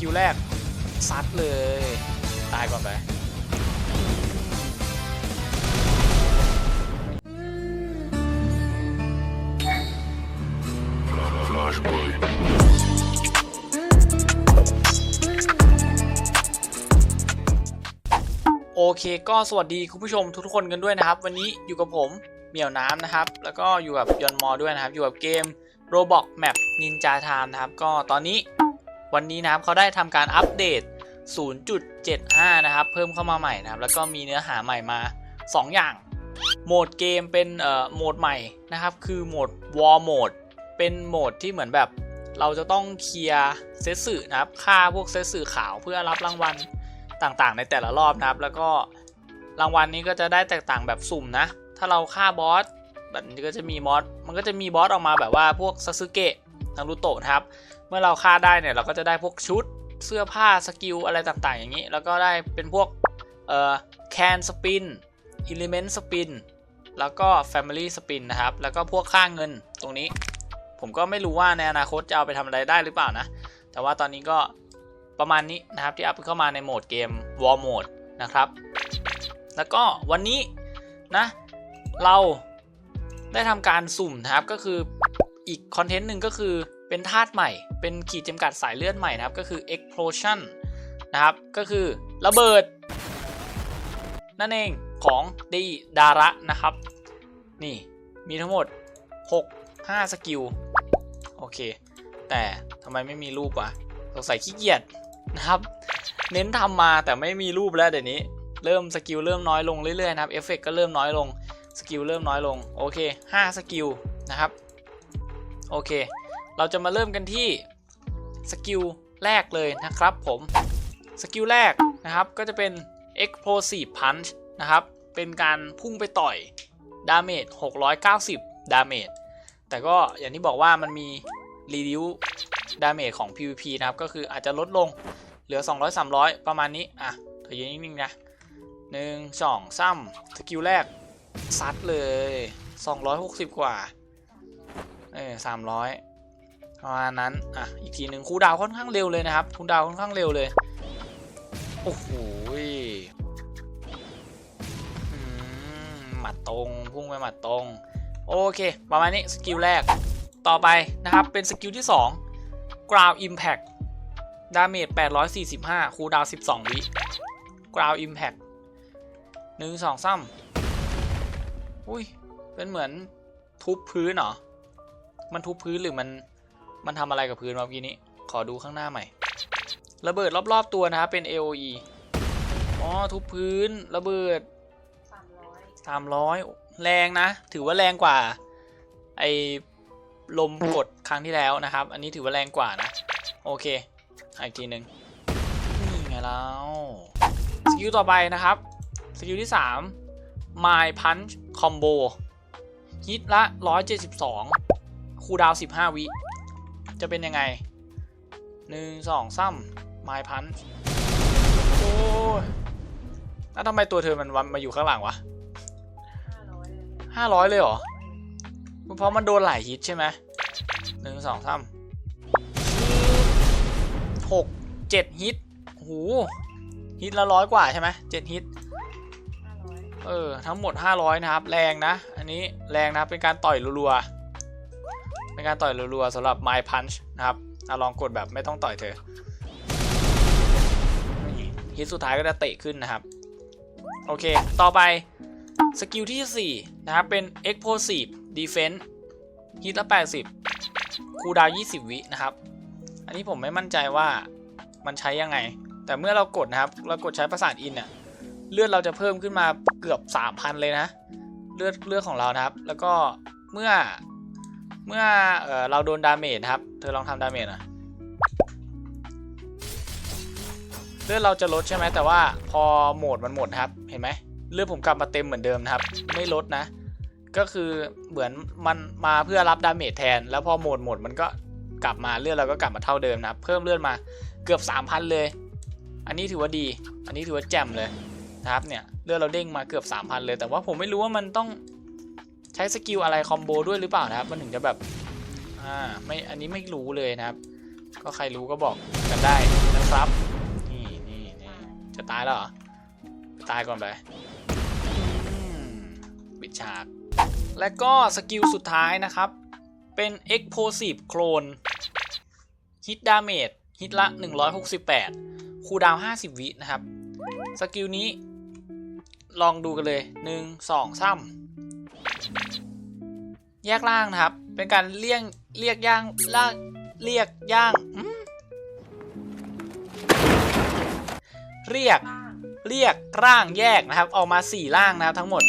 กิลแรก ซัดเลย ตายก่อนไปโอเคก็สวัสดีคุณผู้ชมทุกๆคนกันด้วยนะครับ วันนี้อยู่กับผมเหมียวน้ำนะครับ แล้วก็อยู่กับยอนมอด้วยนะครับ อยู่กับเกม Roblox Map Ninja Time นะครับ ก็ตอนนี้ วันนี้นะครับเขาได้ทำการอัปเดต 0.75 นะครับ เพิ่มเข้ามาใหม่นะครับ แล้วก็มีเนื้อหาใหม่มา 2 อย่าง โหมดเกมเป็นเอ่อโหมดใหม่นะครับ คือโหมด War Mode เป็นโหมดที่เหมือนแบบ เราจะต้องเคลียร์เซตสื่อนะครับ ฆ่าพวกเซตสื่อขาวเพื่อรับรางวัลต่างๆ ในแต่ละรอบนะครับ แล้วก็รางวัลนี้ก็จะได้แตกต่างแบบสุ่มนะ ถ้าเราฆ่าบอสแบบนี้ก็จะมีบอส มันก็จะมีบอสออกมาแบบว่าพวกซาสึเกะนารูโตะนะครับ เมื่อเราฆ่าได้เนี่ยเราก็จะได้พวกชุดเสื้อผ้าสกิลอะไรต่างๆ อย่างนี้ แล้วก็ได้เป็นพวกเอ่อแคนสปินอิเลเมนต์สปินแล้วก็ Family สปินนะครับ แล้วก็พวกค่าเงินตรงนี้ ผมก็ไม่รู้ว่าในอนาคตจะเอาไปทำอะไรได้หรือเปล่านะ แต่ว่าตอนนี้ก็ประมาณนี้นะครับที่อัพเข้ามาในโหมดเกม War Mode นะครับ แล้วก็วันนี้นะ เราได้ทำการสุ่มนะครับ ก็คืออีกคอนเทนต์หนึ่งก็คือ เป็นธาตุใหม่ เป็นขีดจำกัดสายเลือดใหม่นะครับ ก็คือ explosion นะครับ ก็คือระเบิด นั่นเองของดีดาระนะครับ นี่มีทั้งหมด 6 5 สกิล โอเค แต่ทำไมไม่มีรูปวะสงสัยขี้เกียจนะครับ เน้นทำมาแต่ไม่มีรูปแล้วเดี๋ยวนี้ เริ่มสกิลเริ่มน้อยลงเรื่อยๆนะครับเอฟเฟกก็เริ่มน้อยลง สกิลเริ่มน้อยลง โอเค 5 สกิลนะครับ โอเค เราจะมาเริ่มกันที่สกิลแรกเลยนะครับผมสกิลแรกนะครับก็จะเป็น explosive punch นะครับ เป็นการพุ่งไปต่อยดาเมจ690 ดาเมจแต่ก็อย่างที่บอกว่ามันมี reduce ดาเมจของ PVP นะครับ ก็คืออาจจะลดลงเหลือ 200 300 ประมาณนี้ อะเธอยืนนิ่งๆนะหนึ่งสองสามสกิลแรก ซัดเลย 260 กว่า เออ300 ประมาณนั้น อะ อีกทีหนึ่งคูดาวค่อนข้างเร็วเลยนะครับคูดาวค่อนข้างเร็วเลย โอ้โหมหมัดตรง พุ่งไปหมัดตรง โอเค ประมาณนี้สกิลแรก ต่อไปนะครับ เป็นสกิลที่ 2 Ground Impact ดาเมจ845 คูดาว 12 วิ Ground Impact 1 2 3อุ้ย เป็นเหมือนทุบพื้นเหรอ มันทุบพื้นหรือมัน มันทำอะไรกับพื้นเมื่อกี้นี้ ขอดูข้างหน้าใหม่ ระเบิดรอบๆตัวนะครับเป็น AOE อ๋อทุบพื้นระเบิดสามร้อยแรงนะ ถือว่าแรงกว่า ไอลมกดครั้งที่แล้วนะครับ อันนี้ถือว่าแรงกว่านะ โอเคอีกทีหนึ่งนี่ไงแล้วสกิลต่อไปนะครับ สกิลที่3 My Punch Combo ฮิตละ 172 คูลดาวน์15 วิ จะเป็นยังไง1 2 3 My Punch โอ้ยแล้วทำไมตัวเธอมันมาอยู่ข้างหลังวะห้าร้อยเลยห้าร้อยเลยเหรอเพราะมันโดนหลายฮิตใช่ไหมหนึ่งสองสามหกเจ็ดฮิตโหฮิตละร้อยกว่าใช่ไหมเจ็ดฮิตห้าร้อยเออ ทั้งหมด 500 นะครับ แรงนะ อันนี้แรงนะครับเป็นการต่อยรัวๆ เป็นการต่อยรัวๆสำหรับ My Punch นะครับอลองกดแบบไม่ต้องต่อยเธอฮิตสุดท้ายก็จะเตะขึ้นนะครับ โอเค ต่อไปสกิลที่ 4 นะครับ เป็น Explosive Defense ฮิตละ 80 คูดาว 20 วินะครับ อันนี้ผมไม่มั่นใจว่ามันใช้ยังไง แต่เมื่อเรากดนะครับ เรากดใช้ประสานอินเนี่ยเลือดเราจะเพิ่มขึ้นมาเกือบ 3,000 เลยนะ เลือดเลือดของเรานะครับ แล้วก็เมื่อ เมื่อเออเราโดนดาเมจนะครับ เธอลองทำดาเมจน่อยเลือดเราจะลดใช่ไหมแต่ว่าพอโหมดมันหมดครับเห็นไหมเลือดผมกลับมาเต็มเหมือนเดิมนะครับ ไม่ลดนะ ก็คือเหมือนมันมาเพื่อรับดาเมจแทน แล้วพอโหมดหมดมันก็กลับมาเลือดเราก็กลับมาเท่าเดิมนะครับ เพิ่มเลือดมาเกือบ 3,000 เลย อันนี้ถือว่าดี อันนี้ถือว่าแจ่มเลยนะครับเนี่ยเลือดเราเด้งมาเกือบ 3,000 เลย แต่ว่าผมไม่รู้ว่ามันต้อง ช้สกิลอะไรคอมโบด้วยหรือเปล่านะครับ มันถึงจะแบบ อ่า ไม่ อันนี้ไม่รู้เลยนะครับ ก็ใครรู้ก็บอกกันได้นะครับ นี่นี่นี่จะตายแล้วเหรอ ตายก่อนไปอืมปิดฉาก และก็สกิลสุดท้ายนะครับ เป็น Explosive Clone ฮิตดาเมจฮิตละ 168 คูดาว 50 วินะครับ สกิลนี้ลองดูกันเลย 1 2 3 แยกล่างนะครับ เป็นการเลี่ยงเรียกย่างล่างเรียกย่างเรียกเรียกร่างแยกนะครับ ออกมา 4 ร่างนะครับทั้งหมด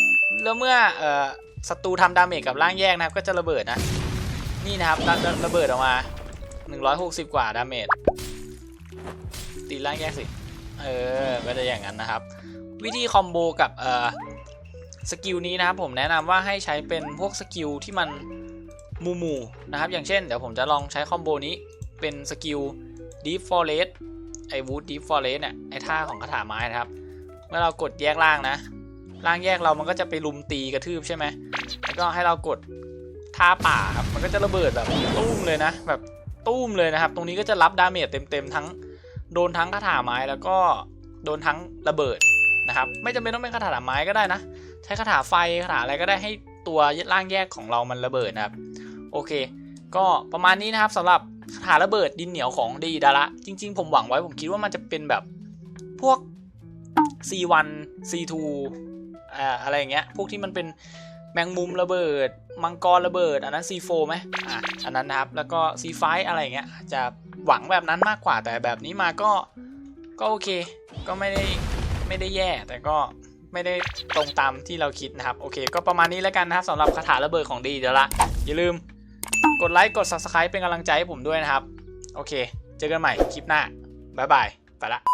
แล้วเมื่อเอ่อศัตรูทำดาเมจกับร่างแยกนะครับ ก็จะระเบิดนะ นี่นะครับระระระเบิดออกมา 160 กว่าดาเมจตีร่างแยกสิ เออ ก็จะอย่างนั้นนะครับ วิธีคอมโบกับเอ่อ สกิลนี้นะครับผมแนะนำว่าให้ใช้เป็นพวกสกิลที่มันมูมูนะครับ อย่างเช่น เดี๋ยวผมจะลองใช้คอมโบนี้เป็นสกิล Deep Forest ไอ้ Wood Deep Forest เนี่ยไอ้ท่าของคาถาไม้นะครับ เมื่อเรากดแยกล่างนะ ล่างแยกเรามันก็จะไปลุมตีกระทืบใช่ไหมแล้วก็ให้เรากดท่าป่าครับ มันก็จะระเบิดแบบตุ้มเลยนะ แบบตุ้มเลยนะครับ ตรงนี้ก็จะรับดาเมจเต็มๆทั้งโดนทั้งคาถาไม้แล้วก็โดนทั้งระเบิดนะครับ ไม่จำเป็นต้องเป็นคาถาไม้ก็ได้นะ ใช้คาถาไฟคาถาอะไรก็ได้ให้ตัวล่างแยกของเรามันระเบิดนะครับ โอเค ก็ประมาณนี้นะครับสำหรับคาถาระเบิดดินเหนียวของดีดาระจริง ๆ ผมหวังไว้ผมคิดว่ามันจะเป็นแบบพวก C1 C2 อ่าอะไรอย่างเงี้ยพวกที่มันเป็นแมงมุมระเบิด มังกรระเบิด อันนั้น C4 ไหมอะอันนั้นนะครับ แล้วก็ C5 อะไรอย่างเงี้ยจะหวังแบบนั้นมากกว่าแต่แบบนี้มาก็ก็โอเค ก็ไม่ได้ไม่ได้แย่แต่ก็ ไม่ได้ตรงตามที่เราคิดนะครับ โอเค ก็ประมาณนี้แล้วกันนะครับสำหรับคาถาระเบิดของดีเดี๋ยวละอย่าลืมกดไลค์กด subscribe เป็นกำลังใจให้ผมด้วยนะครับ โอเค เจอกันใหม่คลิปหน้าบ๊ายบายไปละ